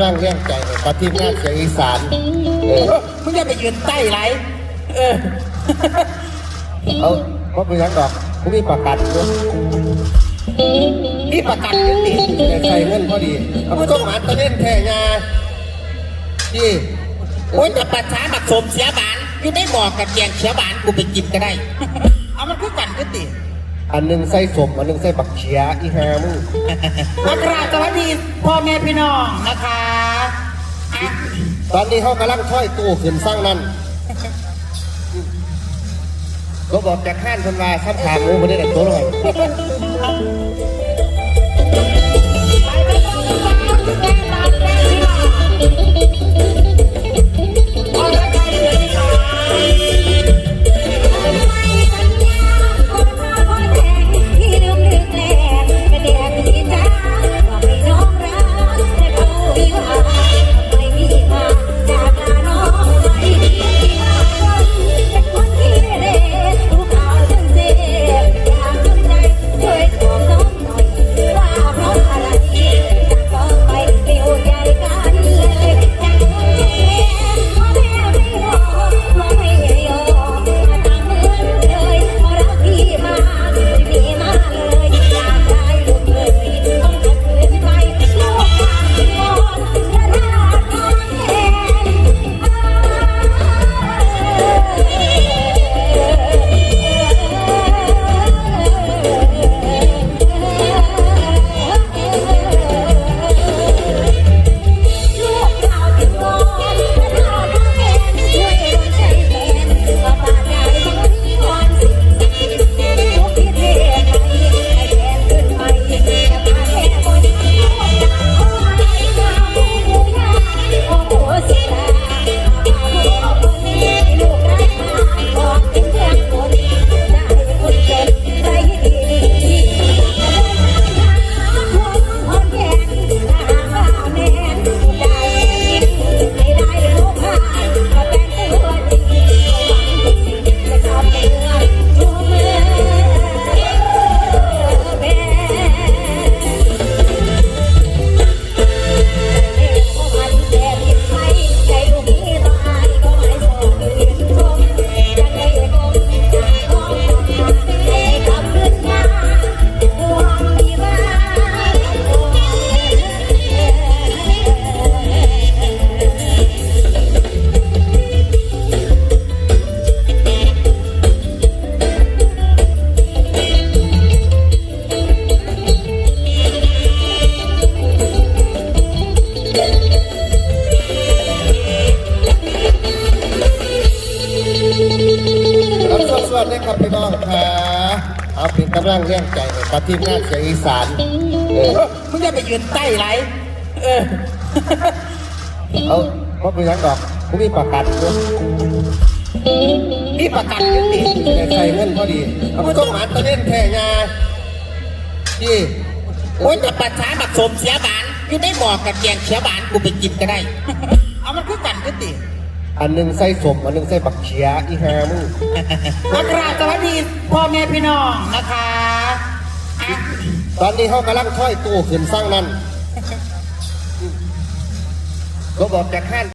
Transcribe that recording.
กำลังเลี้ยงใจให้กับทีมงานเสียงอีสานเออเออมึงอย่าไปยืนใต้ไรเออเอาเพราะเป็นหยังดอกกูมีประกันด้วยนี่ประกันกันดิแต่ใส่เงินพอดีเอากูต้องหมาตะเล่นแท่งาที่โอ้ยแต่ประชาบักสมเสียบานอยู่ได้บอกกับแกงเสียบานกูไปกินก็ได้ เอามันคือกันกันดิ อันหนึงใส่สมอันหนึงใส่บักเขียอีหามึงอัคราสวัสดีพ่อแม่พี่น้องนะคะอะตอนนี้เขากำลังถ้อยตู้ขึ้นสร้างนั่นก็บอกจากข้านคนว่าข้ามขาหมูคนนี้แหละตัวลอยรั บสวัสดีครับพี่น้องค่ะเอาเป็นกำลังเลี้ยงใจให้กับทีมงานเสียงอีสานเออเออมึงอย่าไปยืนใต้ไรเออเอาเพราะเป็นหยังดอกกูมีประกันด้วยนี่ประกันกันดิแต่ใส่เงินพอดีเอากูต้องหมาตะเล่นแท่งาที่โอ้ยแต่ประชาบักสมเสียบานอยู่ได้บอกกับแกงเสียบานกูไปกินก็ได้ เอามันคือกันกันดิ อันหนึงใส่สมอันหนึงใส่บักเขียอีหามึงอัคราสวัสดีพ่อแม่พี่น้องนะคะอะตอนนี้เขากำลังถ้อยตู้ขึ้นสร้างนั่นก็บอกจากข้าน